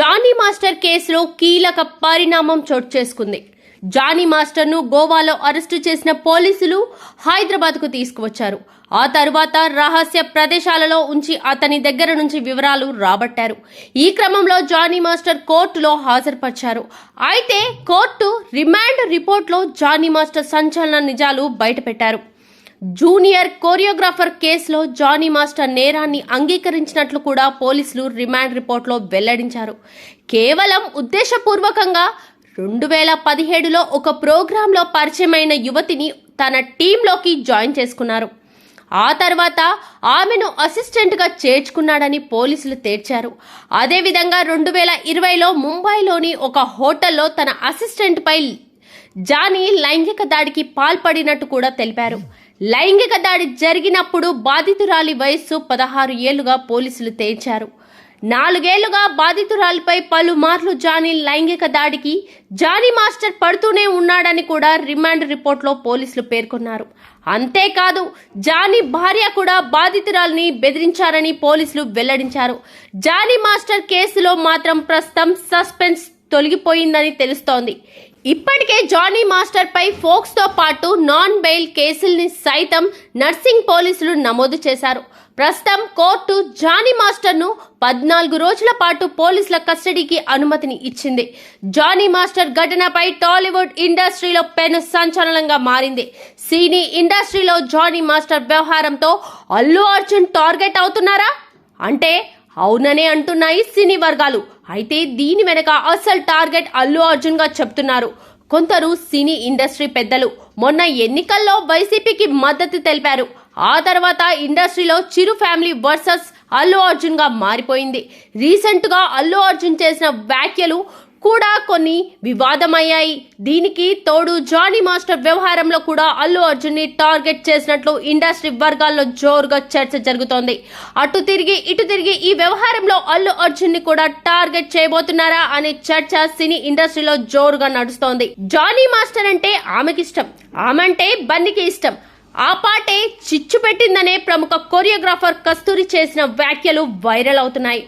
Johnny master కేసులో కీలక పరిణామం చోటు చేసుకుంది. జానీ మాస్టర్ను గోవాలో అరెస్టు చేసిన పోలీసులు హైదరాబాద్కు తీసుకువచ్చారు. ఆ తరువాత రహస్య ప్రదేశాలలో ఉంచి అతని దగ్గర నుంచి వివరాలు రాబట్టారు. ఈ క్రమంలో జానీ మాస్టర్ కోర్టులో హాజరుపరిచారు. అయితే కోర్టు రిమాండ్ రిపోర్ట్లో జానీ మాస్టర్ సంచలన నిజాలు బయటపెట్టారు. జూనియర్ కోరియోగ్రాఫర్ కేసులో జానీ మాస్టర్ నేరాన్ని అంగీకరించినట్లు కూడా పోలీసులు రిమాండ్ రిపోర్ట్లో వెల్లడించారు. కేవలం ఉద్దేశపూర్వకంగా రెండు వేల పదిహేడులో ఒక ప్రోగ్రాంలో పరిచయమైన యువతిని తన టీంలోకి జాయిన్ చేసుకున్నారు. ఆ తర్వాత ఆమెను అసిస్టెంట్గా చేర్చుకున్నాడని పోలీసులు తేల్చారు అదేవిధంగా రెండు వేల ఇరవైలో ముంబైలోని ఒక హోటల్లో తన అసిస్టెంట్పై జానీ లైంగిక దాడికి పాల్పడినట్టు కూడా తెలిపారు. లైంగిక దాడి జరిగినప్పుడు బాధితురాలి వయస్సు పదహారు ఏళ్ళుగా పోలీసులు తేల్చారు. నాలుగేళ్ళుగా బాధితురాలిపై పలుమార్లు జానీ లైంగిక దాడికి జానీ మాస్టర్ పడుతూనే ఉన్నాడని కూడా రిమాండ్ రిపోర్ట్లో పోలీసులు పేర్కొన్నారు. అంతేకాదు జానీ భార్య కూడా బాధితురాలిని బెదిరించారని పోలీసులు వెల్లడించారు. జానీ మాస్టర్ కేసులో మాత్రం ప్రస్తుతం సస్పెన్స్ తొలగిపోయిందని తెలుస్తోంది. ఇప్పటికే జానీ మాస్టర్ పై ఫోక్స్తో పాటు నాన్ బెయిల్ కేసుల్ని సైతం నర్సింగ్ పోలీసులు నమోదు చేశారు. ప్రస్తుతం కోర్టు జానీ మాస్టర్ను పద్నాలుగు రోజుల పాటు పోలీసుల కస్టడీకి అనుమతిని ఇచ్చింది. జానీ మాస్టర్ ఘటనపై టాలీవుడ్ ఇండస్ట్రీలో పెను సంచలనంగా మారింది. సినీ ఇండస్ట్రీలో జానీ మాస్టర్ వ్యవహారంతో అల్లు అర్జున్ టార్గెట్ అవుతున్నారా? అంటే అవుననే అంటున్నాయి సినీ వర్గాలు. అయితే దీని వెనక అసలు టార్గెట్ అల్లు అర్జున్గా చెప్తున్నారు. కొందరు సినీ ఇండస్ట్రీ పెద్దలు మొన్న ఎన్నికల్లో వైసీపీకి మద్దతు తెలిపారు. ఆ తర్వాత ఇండస్ట్రీలో చిరు ఫ్యామిలీ వర్సెస్ అల్లు అర్జున్గా మారిపోయింది. రీసెంట్గా అల్లు అర్జున్ చేసిన వ్యాఖ్యలు కూడా కొన్ని వివాదమయ్యాయి. దీనికి తోడు జానీ మాస్టర్ వ్యవహారంలో కూడా అల్లు అర్జున్ని టార్గెట్ చేసినట్లు ఇండస్ట్రీ వర్గాల్లో జోరుగా చర్చ జరుగుతోంది. అటు తిరిగి ఇటు తిరిగి ఈ వ్యవహారంలో అల్లు అర్జున్ని కూడా టార్గెట్ చేయబోతున్నారా అనే చర్చ సినీ ఇండస్ట్రీలో జోరుగా నడుస్తోంది. జానీ మాస్టర్ అంటే ఆమెకిష్టం. అంటే బన్నికి ఇష్టం. ఆ పాటే చిచ్చు పెట్టిందనే ప్రముఖ కొరియోగ్రాఫర్ కస్తూరి చేసిన వ్యాఖ్యలు వైరల్ అవుతున్నాయి.